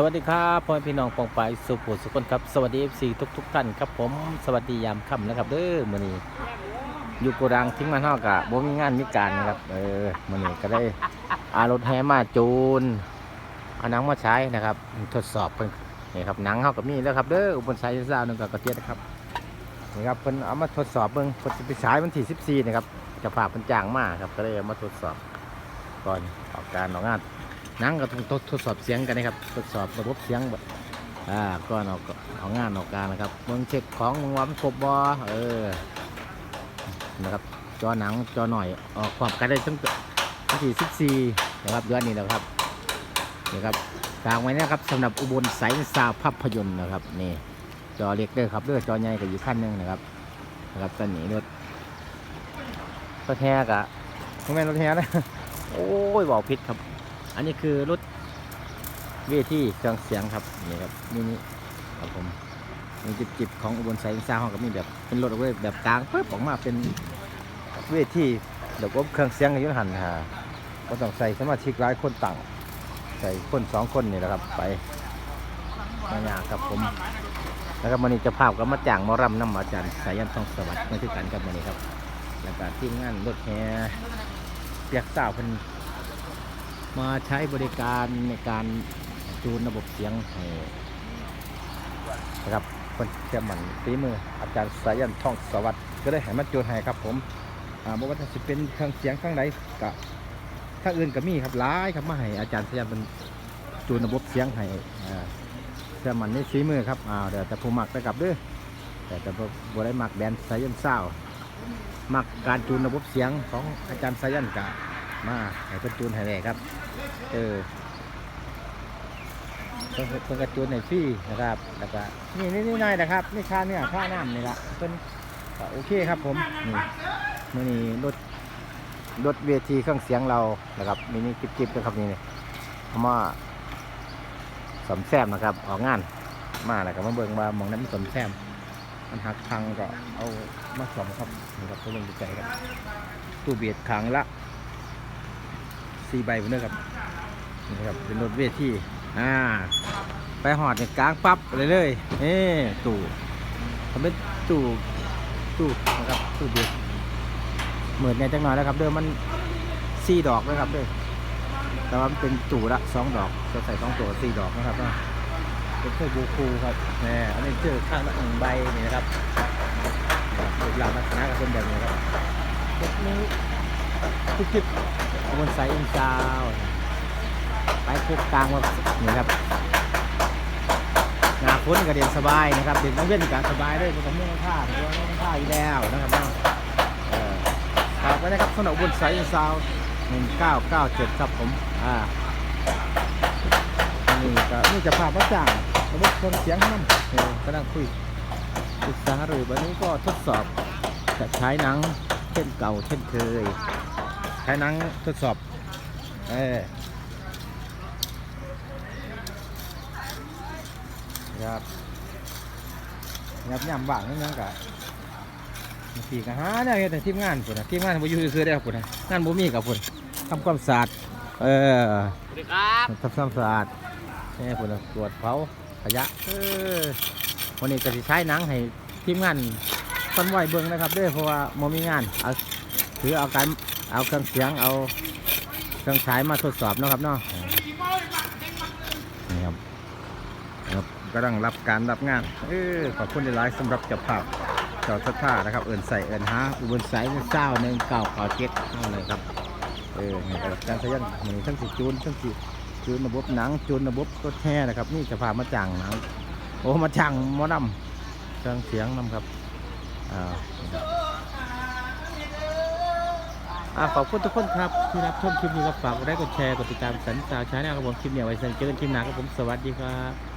สวัสดีครับพ่อพี่น้องปองไปสุภูสุขคนครับ สวัสดี FC ทุกทุกท่านครับผมสวัสดียามค่ำนะครับเด้อมื้อนี้อยู่โกดังทิ้งมันเฮากะบ่มีงานมีการนะครับเออมื้อนี้ก็ได้อารถแห่มาจูนเอาหนังมาใช้นะครับ ทดสอบเพิ่นนี่ครับหนังเฮาก็มีแล้วครับเด้ออุปนไซส์ซาวนึงกับกระเทียนะครับนี่ครับเพิ่นเอามาทดสอบเบิ่งเพิ่นไปฉายวันที่14นะครับจะฝากเพิ่นจ้างมาครับก็เลยเอามาทดสอบก่อนออกการออกงาน นังก็ต้องทดสอบเสียงกันนะครับ ทดสอบระบบเสียงแบบอ่าก่อออกเอางานออกการนะครับเมืองเช็คของเมืองว่ามันครบบอเออนะครับจอหนังจอหน่อยออกความกันได้ตั้งแต่วันที่สิบสี่นะครับเดือนนี้นะครับนี่ครับฝากไว้นะครับสำหรับอุบลสายซาวภาพยนตร์นะครับนี่จอเล็กเด้อครับเด้อจอใหญ่ก็อยู่ขั้นหนึงนะครับนะครับตอนนี้รถรถแท้กะไม่แม่รถแท้นะโอ้ยบอกผิดครับ อันนี้คือรถเวทีเครื่องเสียงครับนี่ครับนี่นี่ครับผมมีจิบจิบของอุบลไซน์ซ่าห้องก็มีแบบเป็นรถเว้แบบกลางปึ๊บออกมาเป็นเวทีเดี๋ยวก็เครื่องเสียงยุ่นหันฮะก็ต้องใส่สมาชิกหลายคนต่าง ใส่คนสองคนนี่แหละครับ ไปมายากครับผมแล้วก็มันนี้จะภาพก็มาจ้างมอรำน้ำอาจารย์สายันทองสวัสดิ์มาที่กันกับมันนี้ครับ แล้วก็ทีมงานรถแห่เปียกสาวเพิ่น มาใช้บริการในการจูนระบบเสียงให้นะครับคนเชื่อมันฝีมืออาจารย์สายันท่องสวัสดิ์ก็ได้ให้มาจูนให้ครับ ผมอ่าบ่ว่าจะเป็นเครื่องเสียงข้างใดกับถ้างอื่นก็มีครับหลายครับมาให้อาจารย์สายันเป็นจูนระบบเสียงให้อ่าเชื่อมันในฝีมือครับอ่าเดี๋ยวแต่ผู้มักนะครับด้อแต่แต่บ่บ่ได้มักแดนสายันเศร้าวมักการจูนระบบเสียงของอาจารย์สายันกะ มาให้เพิ่นจูนให้แหน่ครับ เออเพิ่นเพิ่นกระจูนให้ฟรีนะครับ แล้วก็นี่นี่นี่น่อยนะครับนี่ค่าเนี่ยค่าน้ำนี่ละเพิ่นก็โอเคครับผมนี่มือนี้รถรถเวทีเครื่องเสียงเรานะครับมินิจิบๆนะครับนี่เอามาสมแซมนะครับ ออกงานมาแล้วก็มาเบิ่งว่ามองนั้นมันสมแซมมันหักพังก็เอามาสมครับนี่ครับเพิ่นลงใจครับตู้เบียดขังละ สี่ใบผมด้วยครับนี่ครับเป็นรถเวทีอ่าไปหอดเนี่ยกลางปั๊บเลยเลยนี่ตู้ทำเป็นตู้ตู้นะครับตู้เบียดเหมือนเนี่ยจังหน่อยแล้วครับเดิมมันสี่ดอกนะครับเด้อแต่ว่ามันเป็นตู้ละสองดอกจะใส่สองตัวสี่ดอกนะครับเนาะเป็นเครื่องบูคูครับแหมอันนี้เจอข้างละหนึ่งใบนี่นะครับรูปร่างลักษณะก็เป็นแบบนี้ครับรถนี้ทุก จิบบนสายอินซาวไปคุกกลางมานี่ครับนาฝนก็เรียนสบายนะครับเด็กนักเรียนก็สบายเลยมันก็ไม่ต้องท่าเพราะว่าไม่ต้องท่าอยู่แล้วนะครับเนาะเออฝากไว้นะครับสำหรับบนสายอินซาวหนึ่งเก้าเก้าเจ็ดครับผมอ่านี่ก็นี่จะพาพระจ้างระบบเครื่องเสียงนั่นเออกำลังคุยปรึกษาหรือวันนี้ก็ทดสอบจะใช้หนังเช่นเก่าเช่นเคย ช้หนังทดสอบ เออครับยับย่ำบ้างนั่นยังกะบางทีก็หาเนี่ยเฮ็ดให้ทีมงานพุ่นนะทีมงานบ่อยู่ซื่อๆได้อพุ่นนะงานบ่มีกับพุ่นทำความสะอาดเออสวัสดีครับทำความสะอาดนี่พุ่นนะตรวจเผาขยะเออวันนี้ก็สิใช้หนังให้ทีมงานต้นไหวเบิ่งนะครับเด้อเพราะว่าบ่มีงานเอาถือเอาการ เอาเครื่องเสียงเอาเครื่องฉายมาทดสอบนะครับเนาะนี่ครับครับกำลังรับการรับงานเออขอบคุณหลายๆสำหรับเจ้าภาพเจ้าทัท่านะครับ เอินใส่เอินหาอุบลสายเศร้าหนึ่งเก้าเก้าเจ็ดเอาเลยครับเออนี่ครับการใช้ยันมีทั้งสิจูนทั้งสิจูนระบบหนังจูนระบบรถแท้นะครับ นี่จะพามาจังหนังโอ้มาจังมอนำเครื่องเสียงนำครับอ่า ขอบคุณทุกคนครับที่รับชมคลิปนี้ก็ฝากกดไลค์กดแชร์กดติดตามสันสาวชาแนลครับผมคลิปเนี่ยไว้เจอกันคลิปหน้าครับผมสวัสดีครับ